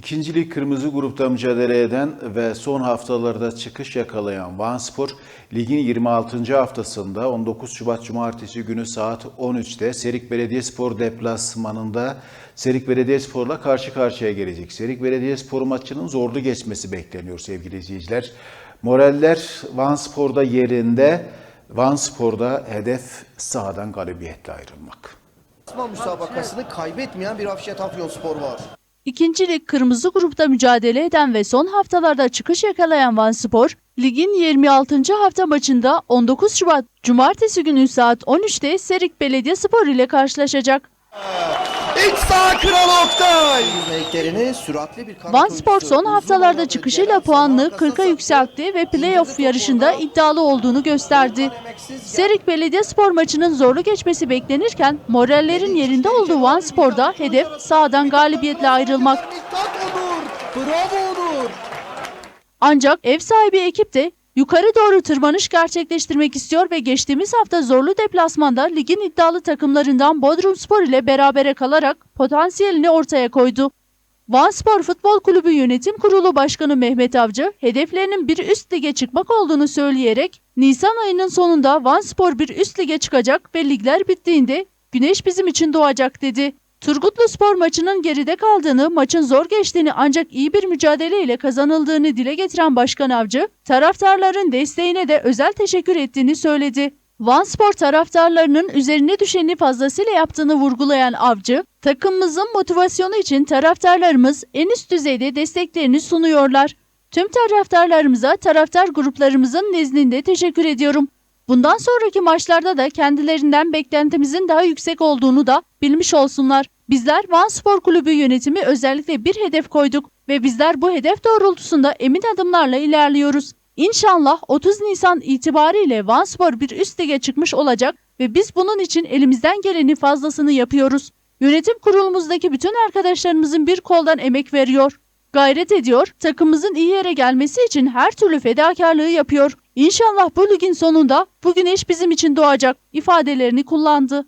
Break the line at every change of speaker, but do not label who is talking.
İkincilik kırmızı grupta mücadele eden ve son haftalarda çıkış yakalayan Vanspor, ligin 26. haftasında 19 Şubat Cumartesi günü saat 13'te Serik Belediyespor deplasmanında Serik Belediyespor'la karşı karşıya gelecek. Serik Belediyespor maçının zorlu geçmesi bekleniyor sevgili izleyiciler. Moraller Vanspor'da yerinde, Vanspor'da hedef sahadan galibiyetle ayrılmak.
Osman müsabakasını kaybetmeyen bir Afşet Afyonspor var.
İkinci lig kırmızı grupta mücadele eden ve son haftalarda çıkış yakalayan Vanspor, ligin 26. hafta maçında 19 Şubat Cumartesi günü saat 13'te Serik Belediyespor ile karşılaşacak.
İç sağ Kral Oktay!
Vanspor
oyuncusu
son haftalarda çıkışıyla puanını
Saman
40'a
kasası.
yükseltti ve playoff yarışında iddialı olduğunu gösterdi. Serik Belediyespor maçının zorlu geçmesi beklenirken morallerin yerinde olduğu Vanspor'da hedef sağdan galibiyetle ayrılmak. Ancak ev sahibi ekip de yukarı doğru tırmanış gerçekleştirmek istiyor ve geçtiğimiz hafta zorlu deplasmanda ligin iddialı takımlarından Bodrumspor ile berabere kalarak potansiyelini ortaya koydu. Vanspor Futbol Kulübü Yönetim Kurulu Başkanı Mehmet Avcı, hedeflerinin bir üst lige çıkmak olduğunu söyleyerek, Nisan ayının sonunda Vanspor bir üst lige çıkacak ve ligler bittiğinde güneş bizim için doğacak dedi. Turgutlu Spor maçının geride kaldığını, maçın zor geçtiğini ancak iyi bir mücadeleyle kazanıldığını dile getiren Başkan Avcı, taraftarların desteğine de özel teşekkür ettiğini söyledi. Vanspor taraftarlarının üzerine düşeni fazlasıyla yaptığını vurgulayan Avcı, takımımızın motivasyonu için taraftarlarımız en üst düzeyde desteklerini sunuyorlar. Tüm taraftarlarımıza, taraftar gruplarımızın nezdinde teşekkür ediyorum. Bundan sonraki maçlarda da kendilerinden beklentimizin daha yüksek olduğunu da bilmiş olsunlar. Bizler Van Spor Kulübü yönetimi özellikle bir hedef koyduk ve bizler bu hedef doğrultusunda emin adımlarla ilerliyoruz. İnşallah 30 Nisan itibariyle Van Spor bir üst lige çıkmış olacak ve biz bunun için elimizden gelenin fazlasını yapıyoruz. Yönetim kurulumuzdaki bütün arkadaşlarımızın bir koldan emek veriyor gayret ediyor, takımımızın iyi yere gelmesi için her türlü fedakarlığı yapıyor. İnşallah bu ligin sonunda bu güneş bizim için doğacak ifadelerini kullandı.